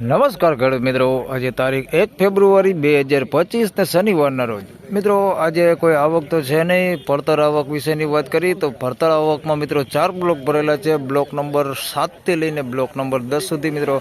નમસ્કાર ખેડૂત મિત્રો. આજે તારીખ એક ફેબ્રુઆરી બે હજાર પચીસ ને શનિવારના રોજ. મિત્રો, આજે કોઈ આવક તો છે નહીં. પડતર આવક વિશેની વાત કરી તો પડતર આવકમાં મિત્રો ચાર બ્લોક ભરેલા છે. બ્લોક નંબર સાતથી લઈને બ્લોક નંબર દસ સુધી મિત્રો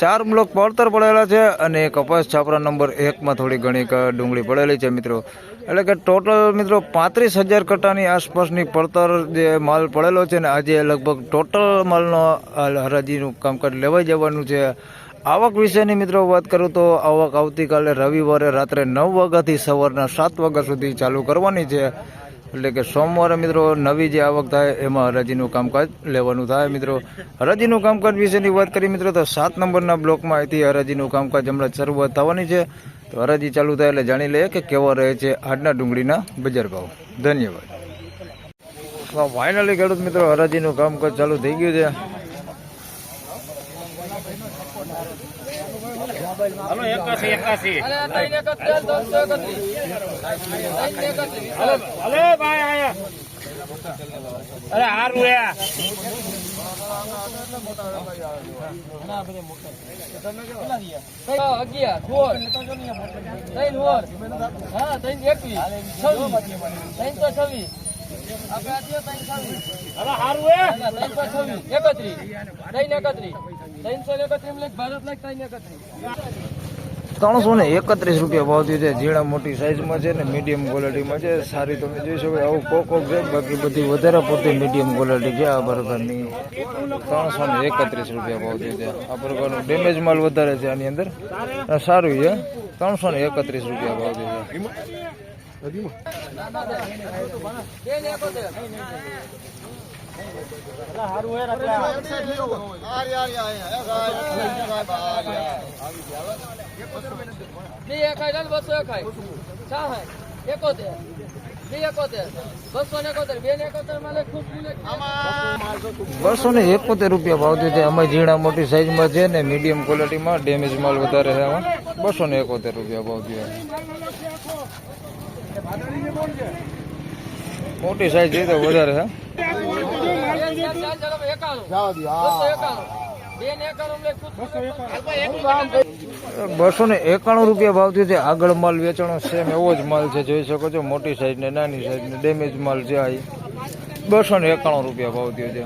ચાર બ્લોક પડતર પડેલા છે અને કપાસ છાપરા નંબર એકમાં થોડી ઘણી ડુંગળી પડેલી છે મિત્રો. એટલે કે ટોટલ મિત્રો પાંત્રીસ હજાર કટ્ટાની આસપાસની પડતર જે માલ પડેલો છે ને આજે લગભગ ટોટલ માલનો હરાજીનું કામકાજ લેવાઈ જવાનું છે. આવક વિશેની મિત્રો વાત કરું તો આવક આવતીકાલે રવિવારે રાત્રે નવ વાગ્યાથી સવારના સાત વાગ્યા સુધી ચાલુ કરવાની છે. એટલે કે સોમવારે મિત્રો નવી જે આવક થાય એમાં હરાજીનું કામકાજ લેવાનું થાય મિત્રો. હરાજીનું કામકાજ વિશેની વાત કરી મિત્રો તો સાત નંબરના બ્લોકમાં અહીંથી હરાજીનું કામકાજ હમણાં શરૂઆત થવાની છે. તો હરાજી ચાલુ થાય એટલે જાણી લઈએ કે કેવા રહે છે આજના ડુંગળીના બજાર ભાવ. ધન્યવાદ. ફાઇનલી ખેડૂત મિત્રો, હરાજીનું કામકાજ ચાલુ થઈ ગયું છે. હલો એકાસી એકાસી. હલો ભાઈ આયા. અરે હારું હે અગિયાર સોળ ત્રણ હા ત્રણ એકવીસ. ત્રણ ત્રણસો છવ્વીસ. ત્રણસો ને એકત્રીસ રૂપિયા ભાવ થયું છે. ઝીણા મોટી સાઇઝમાં છે ને મીડિયમ ક્વોલિટીમાં છે. સારી તમે જોઈ શકો આવું કોકો છે. બાકી બધી વધારે પડતી મીડિયમ ક્વોલિટી છે આ પ્રકારની. ત્રણસો ને એકત્રીસ રૂપિયા ભાવ થયું છે. આ પ્રકારનું ડેમેજ માલ વધારે છે આની અંદર. સારું છે. ત્રણસો ને એકત્રીસ રૂપિયા ભાવ થયું છે. લાલ બસો છાહઠ એકોતેર બસો ને એકોતેર રૂપિયા ભાવ છે અમે ઝીણા મોટી સાઇઝમાં છે ને મીડિયમ ક્વોલિટીમાં ડેમેજ માલ વધારે છે આમાં. બસો ને એકોતેર રૂપિયા ભાવ થયો મોટી સાઈઝ જોઈએ તો વધારે, હા? બસો ને એકાણું રૂપિયા ભાવ થયો છે. આગળ માલ વેચાણો સેમ એવો જ માલ છે. જોઈ શકો છો, મોટી સાઈઝ ને નાની સાઈઝ ને ડેમેજ માલ છે આ. બસો ને એકાણું રૂપિયા ભાવ થયો છે.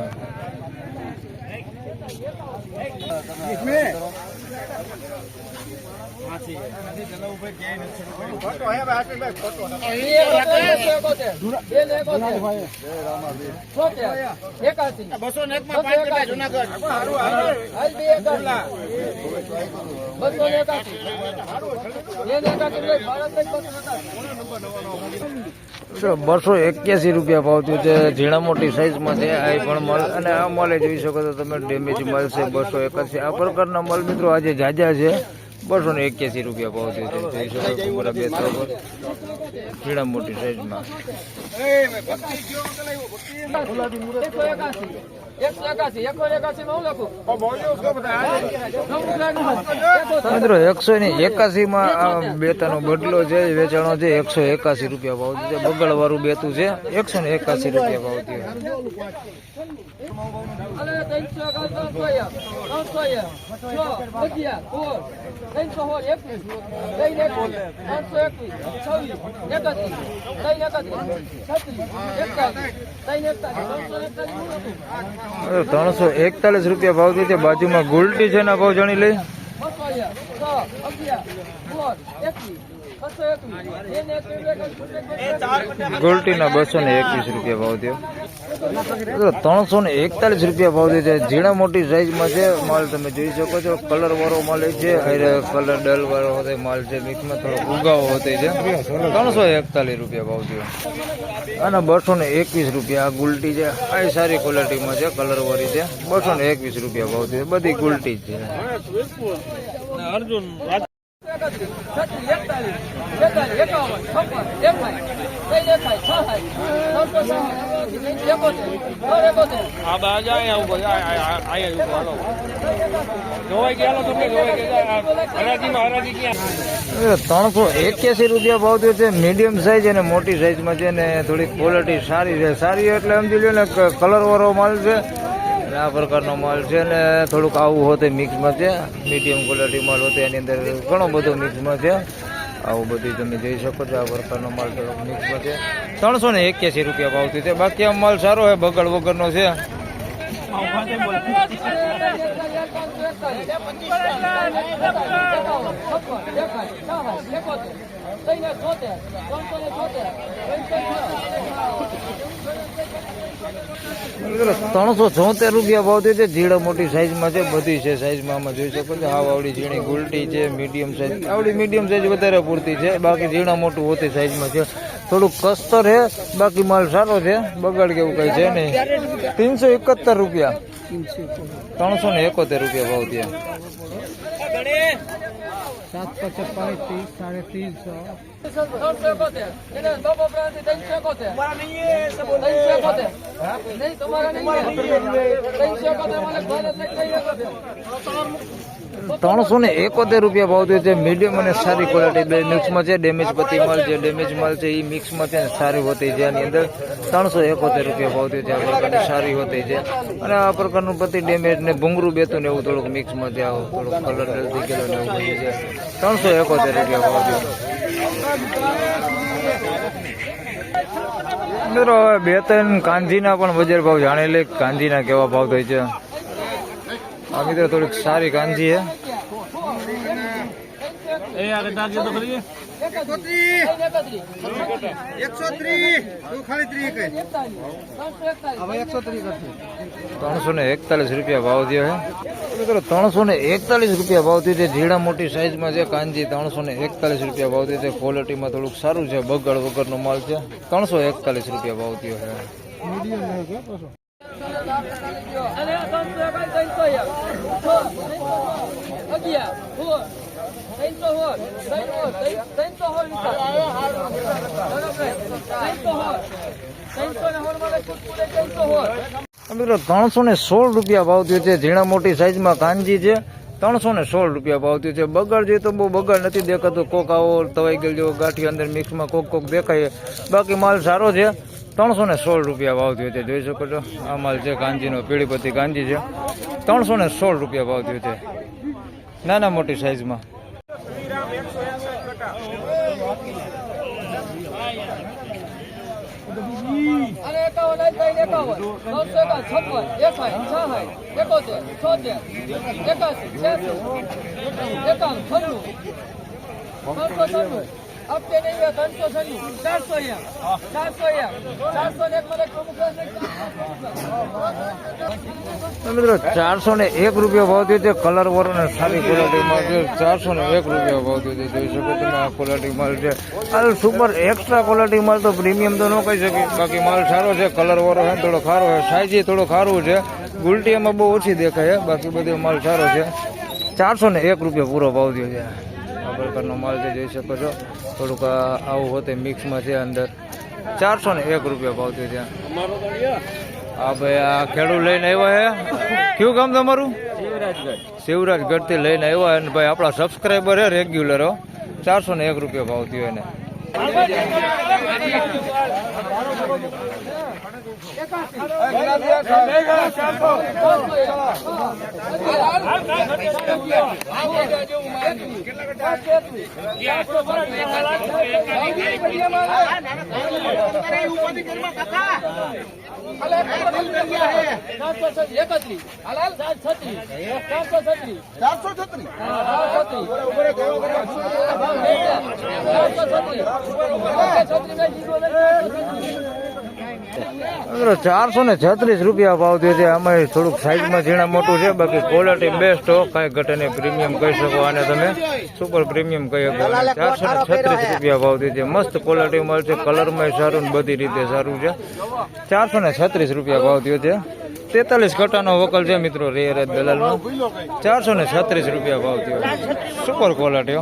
બસો બસો એક્યાસી રૂપિયા ભાવ થયો છે. ઝીણા મોટી સાઈઝમાં છે. આ પણ માલ અને આ માલે જોઈ શકો તો તમે. ડેમેજ મળશે બસો એકાસી આ પ્રકારના મલ મિત્રો આજે જાજા છે. બસો ને એક્યાસી રૂપિયા ભાવ થયો છે. જોઈ શકો છો બે ત્રણ ઝીણા મોટી સાઈઝમાં મિત્રો, એકસો ને એકાસી માં બેતાનો બદલો છે વેચાણો છે, એકસો એકાસી રૂપિયા ભાવ છે. વાળું બેતું છે, એકસો ને એકાસી રૂપિયા ભાવ થયો અરે ત્રણસો ત્રણસો એક ત્રણસો એક છ અગિયાર સોળ ત્રણસો સોળ એકવીસ ત્રણ એકવીસ ત્રણસો એકવીસ છવ્વીસ એકત્રીસ ત્રણ એકત્રીસ છત્રીસ એકતાલીસ ત્રણ એકતાલીસ ત્રણસો એકતાલીસ રૂપિયા ભાવ છે બાજુમાં ગુલટી છે ના ભાવ જાણી લઈ બસો અગિયાર સોળ એકવીસ ગોલ્ટીના બસો ને એકવીસ રૂપિયા ભાવ થયો. ત્રણસો ને એકતાલીસ રૂપિયા ભાવ થયો છે. ઝીણા મોટી સાઈઝમાં છે. માલ તમે જોઈ શકો છો. કલર વાળો માલ છે. કલર ડલ વાળો માલ છે. મિક્સમાં થોડો ઉગાવો હોતે છે. ત્રણસો એકતાલીસ રૂપિયા ભાવ થયો. અને બસો ને એકવીસ રૂપિયા. આ ગુલટી છે. આ સારી ક્વોલિટીમાં છે. કલર વાળી છે. બસો ને એકવીસ રૂપિયા ભાવ થયો. બધી ગુલટી છે. અર્જુન એકત્રીસ છત્રીસ એકતાલીસ બેતાલીસ એકાવન છપ્પન એકાઈ ત્રણ છ સાઈ ત્રણસો એકોતેર એકોતેર. આ બાજા અહીંયા ઊભો છે. આ- આ- આ- અહીંયા ઊભો હાલો. જોવાઈ ગયા તમને જોવાઈ ગયા હરાજીમાં હરાજી ક્યાં? ત્રણસો એક્યાસી રૂપિયા ભાવ થયો છે મીડિયમ સાઈઝ અને મોટી સાઈઝમાં છે ને થોડી ક્વોલિટી સારી છે. સારી એટલે સમજી લો ને કલર વાળો માલ છે. આ પ્રકારનો માલ છે ને થોડુંક આવું હોતે મિક્સમાં છે. મીડિયમ ક્વોલિટી માલ હોતે એની અંદર ઘણો બધો મિક્સમાં છે. આવું બધું તમે જોઈ શકો છો, આ પ્રકારનો માલ થોડોક મિક્સમાં છે. ત્રણસો ને એક્યાસી રૂપિયા ભાવથી છે. બાકી આ માલ સારો છે, બગડ વગરનો છે. ત્રણસો છોતેર રૂપિયા ભાવથી છે. જીડા મોટી સાઈઝમાં છે. બધી છે સાઈઝમાં આમાં જોઈ શકો છો. હાવ આવડી ઝીણી, ગુલટી છે મીડિયમ સાઈઝ આવડી મીડિયમ સાઈઝ વધારે પૂરતી છે. બાકી ઝીણા મોટું હોતી સાઈઝમાં છે. થોડુંક કસ્તર છે બાકી માલ સારો છે. બગાડ કેવું કઈ છે નહીં. તીનસો એકોતેર રૂપિયા. ત્રણસો ને એકોતેર રૂપિયા ભાવ ત્યાં સાત પચાસ એકોતેર, ત્રણસો એકોતેર. નહીં ત્રણસો ને એકોતેર રૂપિયા ભાવ થયો છે. મીડિયમ અને સારી ક્વોલિટી બે મિક્સમાં છે. ડેમેજ પતિ માલ છે ડેમેજ માલ છે એ મિક્સમાં છે ને સારી હોતી છે. એની અંદર ત્રણસો એકોતેર રૂપિયા ભાવ થયો છે. આ પ્રકારની સારી હોતી છે. અને આ પ્રકારનું પતિ ડેમેજ ને ભૂંગરું બેતું ને એવું થોડુંક મિક્સમાં છે. આવું થોડુંક કલર જલ્દી ગયેલો ને એવું છે. ત્રણસો એકોતેર રૂપિયા ભાવ થયો. મિત્રો, હવે બે ત્રણ કાંજીના પણ બજાર ભાવ જાણી લે કાંજીના કેવા ભાવ થાય છે? આ મિત્રો થોડીક સારી કાંજી ત્રણસો ને એકતાલીસ રૂપિયા ભાવ થયો છે મિત્રો ત્રણસો ને એકતાલીસ રૂપિયા ભાવ થયો છે. ઝીણા મોટી સાઈઝમાં છે કાંજી ત્રણસો ને એકતાલીસ રૂપિયા ભાવ થયો છે. ક્વોલિટીમાં થોડુંક સારું છે. બગડ વગરનો માલ છે. ત્રણસો એકતાલીસ રૂપિયા ભાવ થયો છે ત્રણસો એકાવન, ત્રણસો સોળ, ત્રણસો સોળ, ત્રણસો, વિચાર. ત્રણસો ને સોળમાં ત્રણસો. મિત્રો ત્રણસો ને સોળ રૂપિયા ભાવ થયો છે. ઝીણા મોટી સાઈઝમાં કાંજી છે. ત્રણસો ને સોળ રૂપિયા ભાવ થયો છે. બગાડ જોઈએ તો બહુ બગાડ નથી દેખાતો. કોક આવો તવાઈ ગયેલ જેવો ગાંઠી અંદર મિક્સમાં કોક કોક દેખાય. બાકી માલ સારો છે. ત્રણસો ને સોળ રૂપિયા ભાવ થયો છે. જોઈ શકો છો. આ માલ છે કાંજીનો પીળીપતિ કાંજી છે. ત્રણસો ને સોળ રૂપિયા ભાવ થયો છે. નાના મોટી સાઈઝમાં. એકાસી, છ્યાસી, એકાવન, છન્નું, ત્રણસો છન્નું, છન્નું, ચારસો ને એક રૂપિયા ભાવ થયો છે કલર વાળો ને સારી ક્વોલિટીમાં છે. ચારસો ને એક રૂપિયા ભાવ થયો છે જોઈ શકો તમે આ ક્વોલિટી માલ છે. આ સુપર એક્સ્ટ્રા ક્વોલિટી માલ તો પ્રીમિયમ તો ન કહી શકીએ. બાકી માલ સારો છે કલર વાળો છે થોડો ખારો છે સાઈઝ થોડો ખારું છે. ગુલટી એમાં બહુ ઓછી દેખાય બાકી બધો માલ સારો છે. ચારસો ને એક રૂપિયા પૂરો ભાવ થયો છે. પ્રકારનો માલ છે જોઈ શકો છો. થોડુંક આવું હોતે મિક્સમાં છે અંદર. ચારસો ને એક રૂપિયા ભાવ છે ત્યાં. હા ભાઈ આ ખેડૂત લઈને આવ્યા હે? કયું કામ તમારું? શિવરાજગઢ. થી લઈને આવ્યા અને ભાઈ આપણા સબસ્ક્રાઈબર હે રેગ્યુલર ચારસો ને એક રૂપિયા ભાવ થયો એને. ચારસો છત્રીસ છત્રીસ છત્રીસ ચારસો ને છત્રીસ રૂપિયા ભાવ થયો છે, આમાં થોડુંક સાઈઝમાં ઝીણા મોટું છે, બાકી ક્વોલિટી બેસ્ટ હો, કાંઈ ઘટે નહીં પ્રીમિયમ કહી શકો અને તમે. સુપર પ્રીમિયમ કહી શકો. ચારસો ને છત્રીસ રૂપિયા ભાવ થયો છે, મસ્ત ક્વોલિટી મળશે કલરમાં સારું ને બધી રીતે સારું છે. ચારસો ને છત્રીસ રૂપિયા ભાવ થયો છે. તેતાલીસ કટાનો વકલ છે મિત્રો રેર દલાલનો. ચારસો ને છત્રીસ રૂપિયા ભાવ થયો સુપર ક્વોલિટી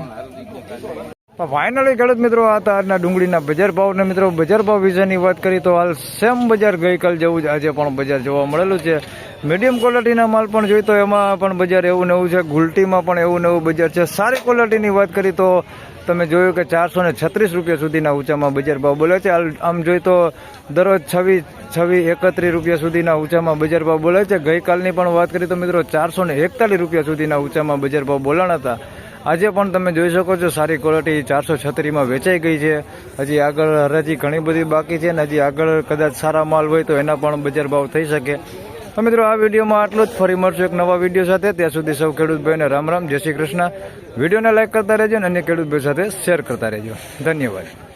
ફાઇનલી ખેડૂત મિત્રો, આ આજના ડુંગળીના બજાર ભાવ ને મિત્રો, બજાર ભાવ વિશેની વાત કરી તો હાલ સેમ બજાર ગઈકાલ જેવું જ આજે પણ બજાર જોવા મળેલું છે. મીડિયમ ક્વોલિટીના માલ પણ જોઈ તો એમાં પણ બજાર એવું નવું છે. ગુલટીમાં પણ એવું નવું બજાર છે. સારી ક્વોલિટીની વાત કરી તો તમે જોયું કે ચારસો ને છત્રીસ રૂપિયા સુધીના ઊંચામાં બજાર ભાવ બોલે છે. આમ જોઈ તો દરરોજ છવ્વીસ છવ્વીસ, એકત્રીસ રૂપિયા સુધીના ઊંચામાં બજાર ભાવ બોલે છે. ગઈકાલની પણ વાત કરી તો મિત્રો, ચારસો ને એકતાલીસ રૂપિયા સુધીના ઊંચામાં બજાર ભાવ બોલાણા હતા. આજે પણ તમે જોઈ શકો છો સારી ક્વોલિટી ચારસો છત્રીમાં વેચાઈ ગઈ છે. હજી આગળ હરાજી ઘણી બધી બાકી છે ને હજી આગળ કદાચ સારા માલ હોય તો એના પણ બજાર ભાવ થઈ શકે. તો મિત્રો, આ વિડીયોમાં આટલું જ. ફરી મળશું એક નવા વીડિયો સાથે. ત્યાં સુધી સૌ ખેડૂતભાઈને રામ રામ. જય શ્રી કૃષ્ણ. વિડીયોને લાઇક કરતા રહેજો અને અન્ય ખેડૂતભાઈ સાથે શેર કરતા રહેજો. ધન્યવાદ.